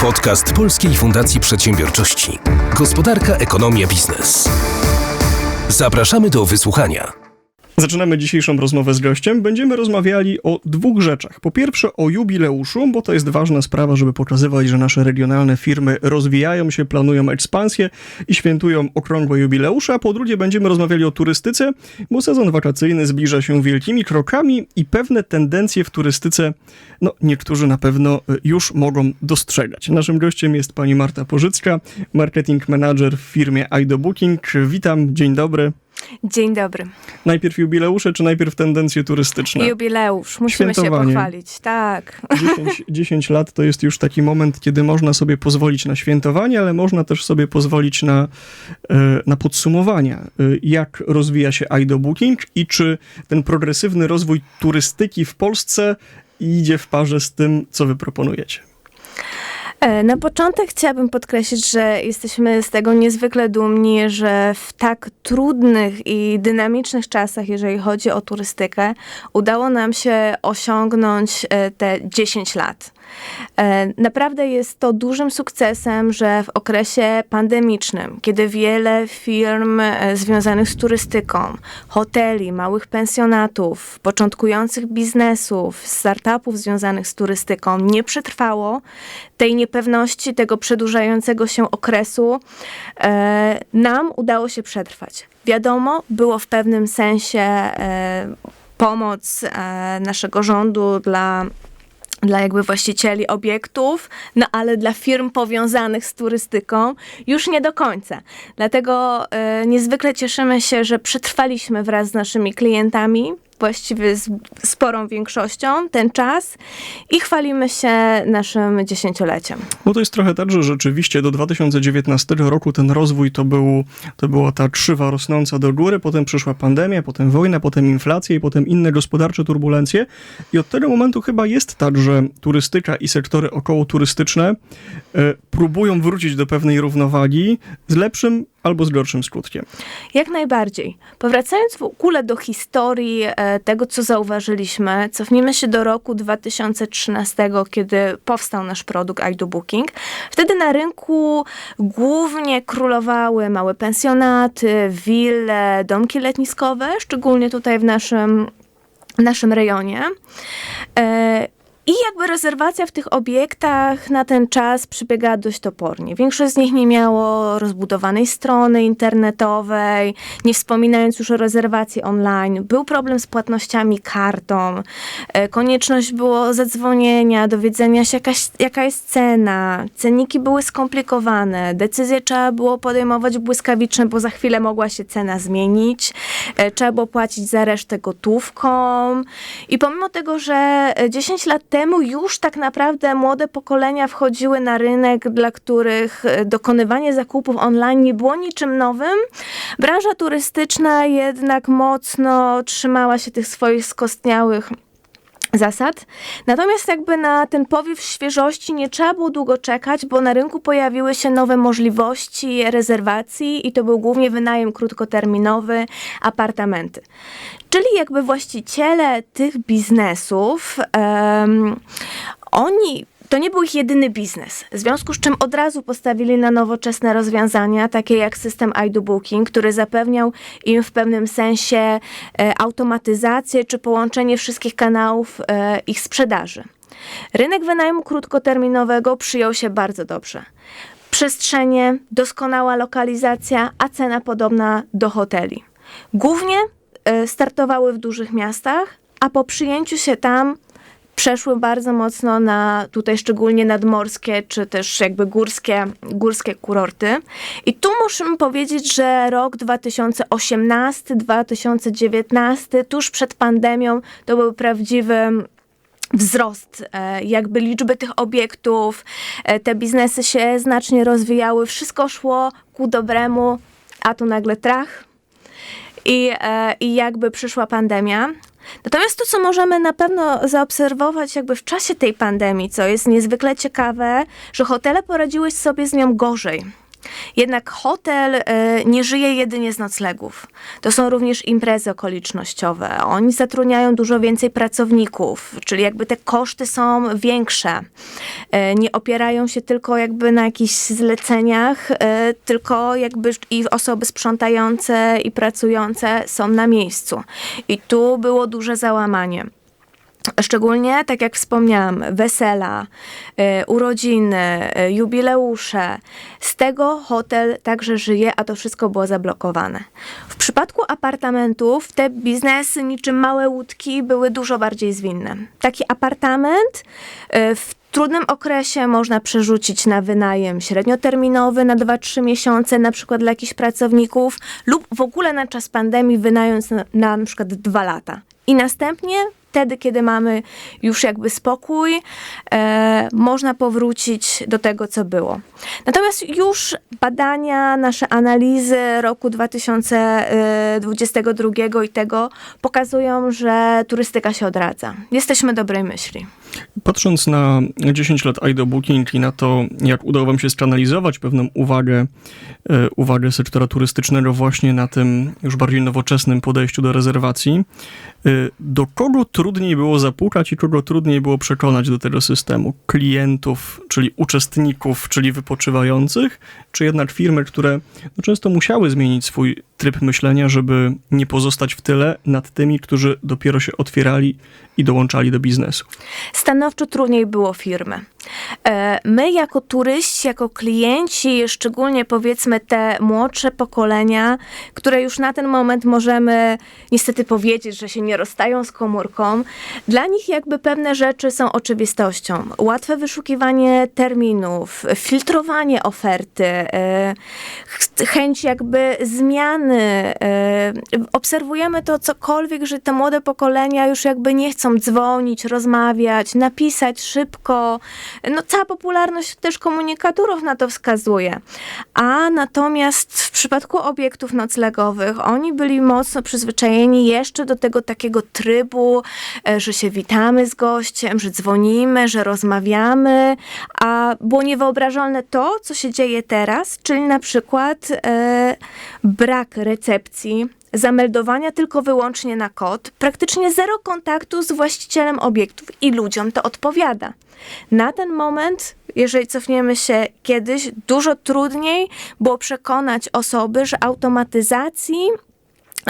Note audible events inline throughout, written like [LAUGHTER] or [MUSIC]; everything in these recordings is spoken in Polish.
Podcast Polskiej Fundacji Przedsiębiorczości. Gospodarka, ekonomia, biznes. Zapraszamy do wysłuchania. Zaczynamy dzisiejszą rozmowę z gościem. Będziemy rozmawiali o dwóch rzeczach. Po pierwsze o jubileuszu, bo to jest ważna sprawa, żeby pokazywać, że nasze regionalne firmy rozwijają się, planują ekspansję i świętują okrągłe jubileusze. A po drugie będziemy rozmawiali o turystyce, bo sezon wakacyjny zbliża się wielkimi krokami i pewne tendencje w turystyce, no niektórzy na pewno już mogą dostrzegać. Naszym gościem jest pani Marta Pożycka, marketing manager w firmie Aido Booking. Witam, dzień dobry. Dzień dobry. Najpierw jubileusze, czy najpierw tendencje turystyczne? Jubileusz, musimy się pochwalić, tak. 10, 10 [LAUGHS] lat to jest już taki moment, kiedy można sobie pozwolić na świętowanie, ale można też sobie pozwolić na, e, na podsumowania, e, jak rozwija się Aido Booking i czy ten progresywny rozwój turystyki w Polsce idzie w parze z tym, co wy proponujecie. E, Na początek chciałabym podkreślić, że jesteśmy z tego niezwykle dumni, że w tak trudnych i dynamicznych czasach, jeżeli chodzi o turystykę, udało nam się osiągnąć e, te 10 lat. E, Naprawdę jest to dużym sukcesem, że w okresie pandemicznym, kiedy wiele firm e, związanych z turystyką, hoteli, małych pensjonatów, początkujących biznesów, startupów związanych z turystyką nie przetrwało tej niepewności, tego przedłużającego się okresu, e, nam udało się przetrwać. Wiadomo, było w pewnym sensie pomoc naszego rządu dla dla jakby właścicieli obiektów, no ale dla firm powiązanych z turystyką już nie do końca. Dlatego e, niezwykle cieszymy się, że przetrwaliśmy wraz z naszymi klientami, właściwie z sporą większością, ten czas i chwalimy się naszym dziesięcioleciem. Bo to jest trochę tak, że rzeczywiście do 2019 roku ten rozwój to, był, to była ta krzywa rosnąca do góry, potem przyszła pandemia, potem wojna, potem inflacja i potem inne gospodarcze turbulencje. I od tego momentu chyba jest tak, że turystyka i sektory okołoturystyczne e, próbują wrócić do pewnej równowagi z lepszym albo z gorszym skutkiem. Jak najbardziej. Powracając w ogóle do historii e, tego, co zauważyliśmy, cofnijmy się do roku 2013, kiedy powstał nasz produkt Aido Booking. Wtedy na rynku głównie królowały małe pensjonaty, wille, domki letniskowe, szczególnie tutaj w naszym, w naszym rejonie. E, i jakby rezerwacja w tych obiektach na ten czas przebiegała dość topornie. Większość z nich nie miało rozbudowanej strony internetowej, nie wspominając już o rezerwacji online. Był problem z płatnościami kartą, e, konieczność było zadzwonienia, dowiedzenia się jakaś, jaka jest cena. Cenniki były skomplikowane, decyzje trzeba było podejmować błyskawicznie, bo za chwilę mogła się cena zmienić. E, Trzeba było płacić za resztę gotówką. I pomimo tego, że e, 10 lat temu już tak naprawdę młode pokolenia wchodziły na rynek, dla których e, dokonywanie zakupów online nie było niczym nowym, branża turystyczna jednak mocno trzymała się tych swoich skostniałych zasad. Natomiast jakby na ten powiew świeżości nie trzeba było długo czekać, bo na rynku pojawiły się nowe możliwości rezerwacji i to był głównie wynajem krótkoterminowy, apartamenty. Czyli jakby właściciele tych biznesów, em, oni to nie był ich jedyny biznes, w związku z czym od razu postawili na nowoczesne rozwiązania, takie jak system iDo Booking, który zapewniał im w pewnym sensie e, automatyzację czy połączenie wszystkich kanałów e, ich sprzedaży. Rynek wynajmu krótkoterminowego przyjął się bardzo dobrze. Przestrzenie, doskonała lokalizacja, a cena podobna do hoteli. Głównie e, startowały w dużych miastach, a po przyjęciu się tam przeszły bardzo mocno na tutaj szczególnie nadmorskie, czy też jakby górskie, górskie kurorty. I tu musimy powiedzieć, że rok 2018-2019, tuż przed pandemią, to był prawdziwy wzrost e, jakby liczby tych obiektów, e, te biznesy się znacznie rozwijały, wszystko szło ku dobremu, a tu nagle trach i, e, i jakby przyszła pandemia. Natomiast to, co możemy na pewno zaobserwować jakby w czasie tej pandemii, co jest niezwykle ciekawe, że hotele poradziły sobie z nią gorzej. Jednak hotel e, nie żyje jedynie z noclegów. To są również imprezy okolicznościowe. Oni zatrudniają dużo więcej pracowników, czyli jakby te koszty są większe. E, Nie opierają się tylko jakby na jakichś zleceniach, e, tylko jakby i osoby sprzątające i pracujące są na miejscu. I tu było duże załamanie. Szczególnie, tak jak wspomniałam, wesela, y, urodziny, y, jubileusze. Z tego hotel także żyje, a to wszystko było zablokowane. W przypadku apartamentów te biznesy niczym małe łódki były dużo bardziej zwinne. Taki apartament y, w trudnym okresie można przerzucić na wynajem średnioterminowy na 2-3 miesiące, na przykład dla jakichś pracowników, lub w ogóle na czas pandemii wynająć na, na, na przykład 2 lata. I następnie wtedy, kiedy mamy już jakby spokój, e, można powrócić do tego, co było. Natomiast już badania, nasze analizy roku 2022 i tego pokazują, że turystyka się odradza. Jesteśmy dobrej myśli. Patrząc na 10 lat IDO Booking i na to, jak udało wam się przeanalizować pewną uwagę, e, uwagę sektora turystycznego właśnie na tym już bardziej nowoczesnym podejściu do rezerwacji, e, do kogo trudniej było zapukać i kogo trudniej było przekonać do tego systemu? Klientów, czyli uczestników, czyli wypoczywających, czy jednak firmy, które no, często musiały zmienić swój tryb myślenia, żeby nie pozostać w tyle nad tymi, którzy dopiero się otwierali i dołączali do biznesu? Stanowczo trudniej było firmy. E, My jako turyści, jako klienci, szczególnie powiedzmy te młodsze pokolenia, które już na ten moment możemy niestety powiedzieć, że się nie rozstają z komórką, dla nich jakby pewne rzeczy są oczywistością. Łatwe wyszukiwanie terminów, filtrowanie oferty, e, ch- chęć jakby zmiany. e, Obserwujemy to cokolwiek, że te młode pokolenia już jakby nie chcą dzwonić, rozmawiać, napisać szybko. No, cała popularność też komunikatorów na to wskazuje. A natomiast w przypadku obiektów noclegowych, oni byli mocno przyzwyczajeni jeszcze do tego takiego trybu, e, że się witamy z gościem, że dzwonimy, że rozmawiamy, a było niewyobrażalne to, co się dzieje teraz, czyli na przykład e, brak recepcji, zameldowania tylko wyłącznie na kod, praktycznie zero kontaktu z właścicielem obiektów i ludziom to odpowiada. Na ten moment, jeżeli cofniemy się kiedyś, dużo trudniej było przekonać osoby, że automatyzacji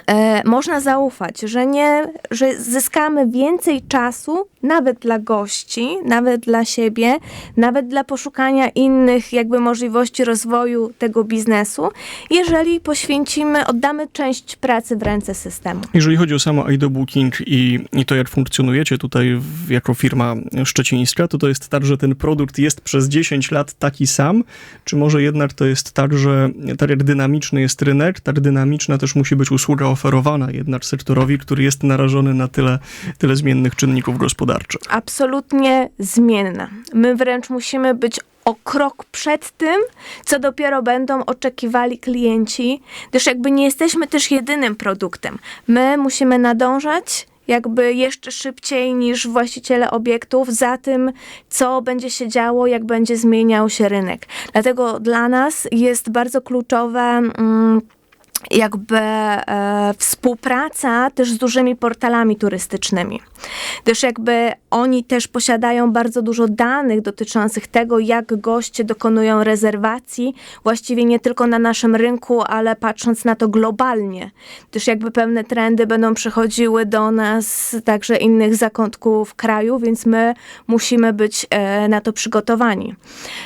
e, można zaufać, że, nie, że zyskamy więcej czasu nawet dla gości, nawet dla siebie, nawet dla poszukania innych jakby możliwości rozwoju tego biznesu, jeżeli poświęcimy, oddamy część pracy w ręce systemu. Jeżeli chodzi o samo IDO Booking i, i to, jak funkcjonujecie tutaj w, jako firma szczecińska, to to jest tak, że ten produkt jest przez 10 lat taki sam, czy może jednak to jest tak, że tak jak dynamiczny jest rynek, tak dynamiczna też musi być usługa oferowana jednak sektorowi, który jest narażony na tyle, tyle zmiennych czynników gospodarczych. Absolutnie zmienna. My wręcz musimy być o krok przed tym, co dopiero będą oczekiwali klienci, gdyż jakby nie jesteśmy też jedynym produktem. My musimy nadążać jakby jeszcze szybciej niż właściciele obiektów za tym, co będzie się działo, jak będzie zmieniał się rynek. Dlatego dla nas jest bardzo kluczowe. Mm, jakby e, współpraca też z dużymi portalami turystycznymi. Gdyż jakby oni też posiadają bardzo dużo danych dotyczących tego, jak goście dokonują rezerwacji, właściwie nie tylko na naszym rynku, ale patrząc na to globalnie. Gdyż jakby pewne trendy będą przychodziły do nas także innych zakątków kraju, więc my musimy być e, na to przygotowani.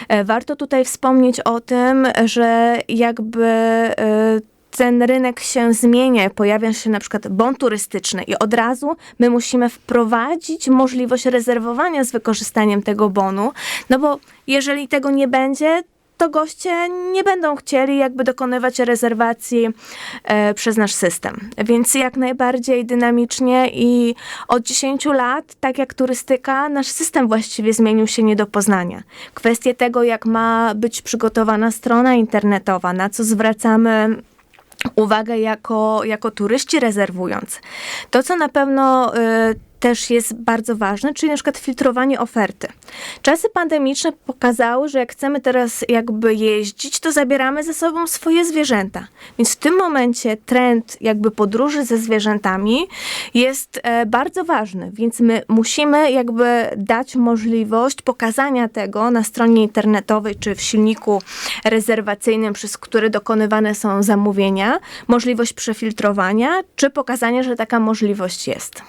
E, warto tutaj wspomnieć o tym, że jakby e, ten rynek się zmienia, pojawia się na przykład bon turystyczny i od razu my musimy wprowadzić możliwość rezerwowania z wykorzystaniem tego bonu, no bo jeżeli tego nie będzie, to goście nie będą chcieli jakby dokonywać rezerwacji e, przez nasz system. Więc jak najbardziej dynamicznie i od 10 lat, tak jak turystyka, nasz system właściwie zmienił się nie do poznania. Kwestie tego, jak ma być przygotowana strona internetowa, na co zwracamy uwagę jako, jako turyści rezerwując. To, co na pewno y, też jest bardzo ważne, czyli na przykład filtrowanie oferty. Czasy pandemiczne pokazały, że jak chcemy teraz jakby jeździć, to zabieramy ze sobą swoje zwierzęta. Więc w tym momencie trend jakby podróży ze zwierzętami jest e, bardzo ważny, więc my musimy jakby dać możliwość pokazania tego na stronie internetowej czy w silniku rezerwacyjnym, przez który dokonywane są zamówienia, możliwość przefiltrowania, czy pokazania, że taka możliwość jest.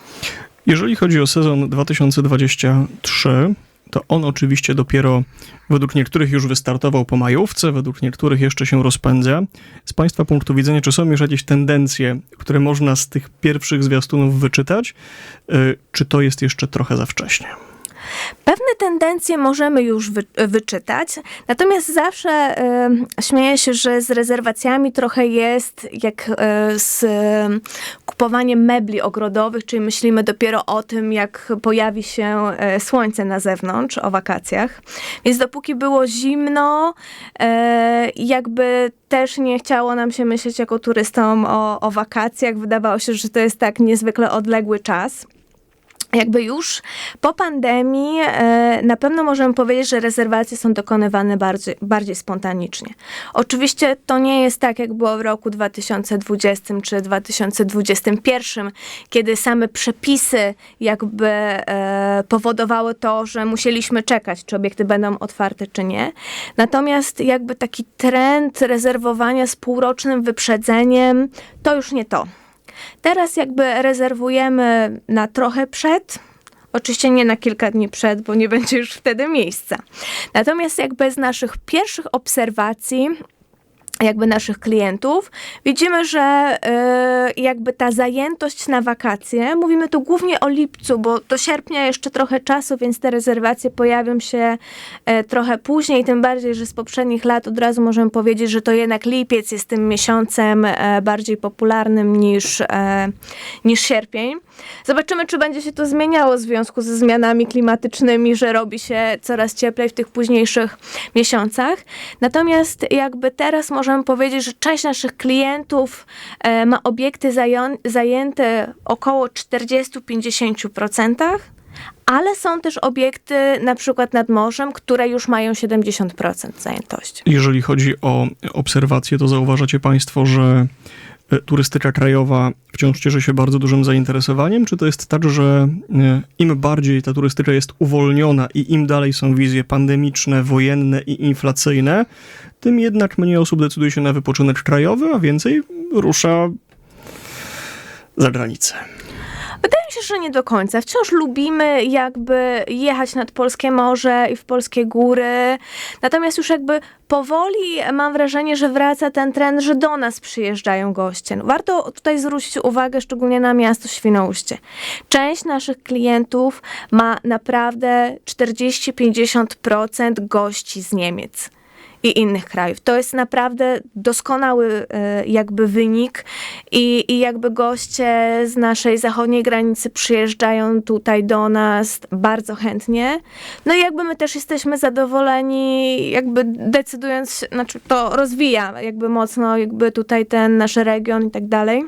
Jeżeli chodzi o sezon 2023, to on oczywiście dopiero według niektórych już wystartował po majówce, według niektórych jeszcze się rozpędza. Z Państwa punktu widzenia, czy są już jakieś tendencje, które można z tych pierwszych zwiastunów wyczytać, y, czy to jest jeszcze trochę za wcześnie? Pewne tendencje możemy już wy, wyczytać, natomiast zawsze e, śmieję się, że z rezerwacjami trochę jest jak e, z e, kupowaniem mebli ogrodowych, czyli myślimy dopiero o tym, jak pojawi się e, słońce na zewnątrz, o wakacjach. Więc dopóki było zimno, e, jakby też nie chciało nam się myśleć jako turystom o, o wakacjach. Wydawało się, że to jest tak niezwykle odległy czas jakby już po pandemii e, na pewno możemy powiedzieć, że rezerwacje są dokonywane bardziej, bardziej spontanicznie. Oczywiście to nie jest tak, jak było w roku 2020 czy 2021, kiedy same przepisy jakby e, powodowały to, że musieliśmy czekać, czy obiekty będą otwarte, czy nie. Natomiast jakby taki trend rezerwowania z półrocznym wyprzedzeniem, to już nie to. Teraz jakby rezerwujemy na trochę przed. Oczywiście nie na kilka dni przed, bo nie będzie już wtedy miejsca. Natomiast jakby z naszych pierwszych obserwacji jakby naszych klientów, widzimy, że y, jakby ta zajętość na wakacje, mówimy tu głównie o lipcu, bo do sierpnia jeszcze trochę czasu, więc te rezerwacje pojawią się y, trochę później, tym bardziej, że z poprzednich lat od razu możemy powiedzieć, że to jednak lipiec jest tym miesiącem y, bardziej popularnym niż, y, niż sierpień. Zobaczymy, czy będzie się to zmieniało w związku ze zmianami klimatycznymi, że robi się coraz cieplej w tych późniejszych miesiącach. Natomiast jakby teraz możemy powiedzieć, że część naszych klientów e, ma obiekty zajęte około 40-50%. Ale są też obiekty, na przykład nad morzem, które już mają 70% zajętości. Jeżeli chodzi o obserwacje, to zauważacie Państwo, że turystyka krajowa wciąż cieszy się bardzo dużym zainteresowaniem? Czy to jest tak, że e, im bardziej ta turystyka jest uwolniona i im dalej są wizje pandemiczne, wojenne i inflacyjne, tym jednak mniej osób decyduje się na wypoczynek krajowy, a więcej rusza za granicę? Wydaje mi się, że nie do końca. Wciąż lubimy jakby jechać nad polskie morze i w polskie góry. Natomiast już jakby powoli mam wrażenie, że wraca ten trend, że do nas przyjeżdżają goście. No, warto tutaj zwrócić uwagę szczególnie na miasto Świnoujście. Część naszych klientów ma naprawdę 40-50% gości z Niemiec i innych krajów. To jest naprawdę doskonały e, jakby wynik i, i jakby goście z naszej zachodniej granicy przyjeżdżają tutaj do nas bardzo chętnie. No i jakby my też jesteśmy zadowoleni, jakby decydując, znaczy to rozwija jakby mocno jakby tutaj ten nasz region i tak dalej.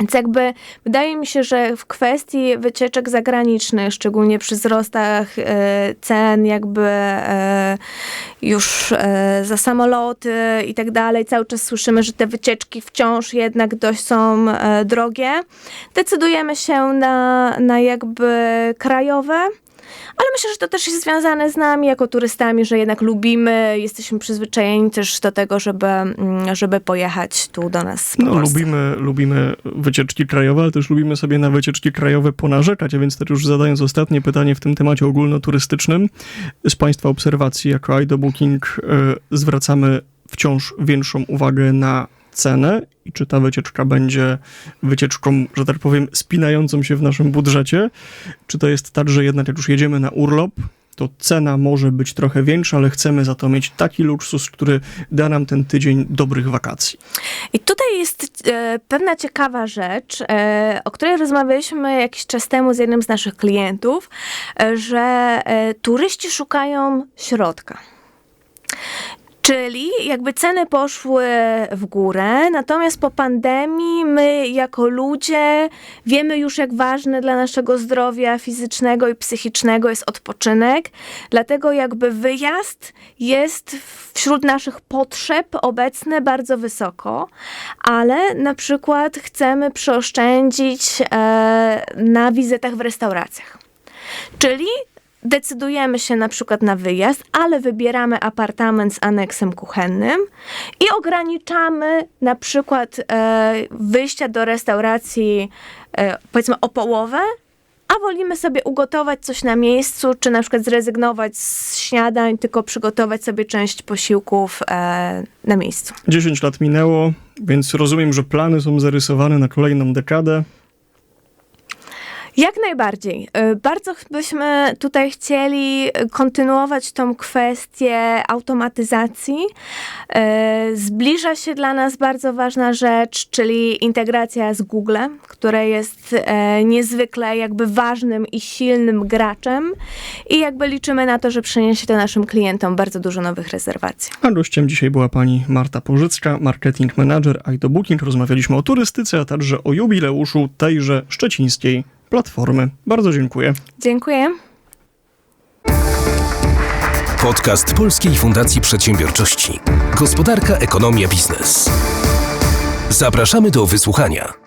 Więc jakby wydaje mi się, że w kwestii wycieczek zagranicznych, szczególnie przy wzrostach e, cen, jakby e, już e, za samoloty i tak dalej, cały czas słyszymy, że te wycieczki wciąż jednak dość są drogie. Decydujemy się na, na jakby krajowe. Ale myślę, że to też jest związane z nami jako turystami, że jednak lubimy, jesteśmy przyzwyczajeni też do tego, żeby, mm, żeby pojechać tu do nas. Po No, Polsce. lubimy, lubimy wycieczki krajowe, ale też lubimy sobie na wycieczki krajowe ponarzekać, a więc też już zadając ostatnie pytanie w tym temacie ogólnoturystycznym, z Państwa obserwacji jako IDO Booking e, zwracamy wciąż większą uwagę na cenę i czy ta wycieczka będzie wycieczką, że tak powiem, spinającą się w naszym budżecie, czy to jest tak, że jednak jak już jedziemy na urlop, to cena może być trochę większa, ale chcemy za to mieć taki luksus, który da nam ten tydzień dobrych wakacji. I tutaj jest e, pewna ciekawa rzecz, e, o której rozmawialiśmy jakiś czas temu z jednym z naszych klientów, e, że e, turyści szukają środka. Czyli jakby ceny poszły w górę, natomiast po pandemii my jako ludzie wiemy już, jak ważny dla naszego zdrowia fizycznego i psychicznego jest odpoczynek. Dlatego jakby wyjazd jest wśród naszych potrzeb obecny bardzo wysoko, ale na przykład chcemy przeoszczędzić e, na wizytach w restauracjach. Czyli decydujemy się na przykład na wyjazd, ale wybieramy apartament z aneksem kuchennym i ograniczamy na przykład e, wyjścia do restauracji e, powiedzmy o połowę, a wolimy sobie ugotować coś na miejscu, czy na przykład zrezygnować z śniadań, tylko przygotować sobie część posiłków e, na miejscu. 10 lat minęło, więc rozumiem, że plany są zarysowane na kolejną dekadę. Jak najbardziej. Y, Bardzo byśmy tutaj chcieli kontynuować tą kwestię automatyzacji. Y, Zbliża się dla nas bardzo ważna rzecz, czyli integracja z Google, które jest niezwykle jakby ważnym i silnym graczem i jakby liczymy na to, że przyniesie to naszym klientom bardzo dużo nowych rezerwacji. A gościem dzisiaj była pani Marta Pożycka, marketing manager iDoBooking. Rozmawialiśmy o turystyce, a także o jubileuszu tejże szczecińskiej platformy. Bardzo dziękuję. Dziękuję. Podcast Polskiej Fundacji Przedsiębiorczości. Gospodarka, ekonomia, biznes. Zapraszamy do wysłuchania.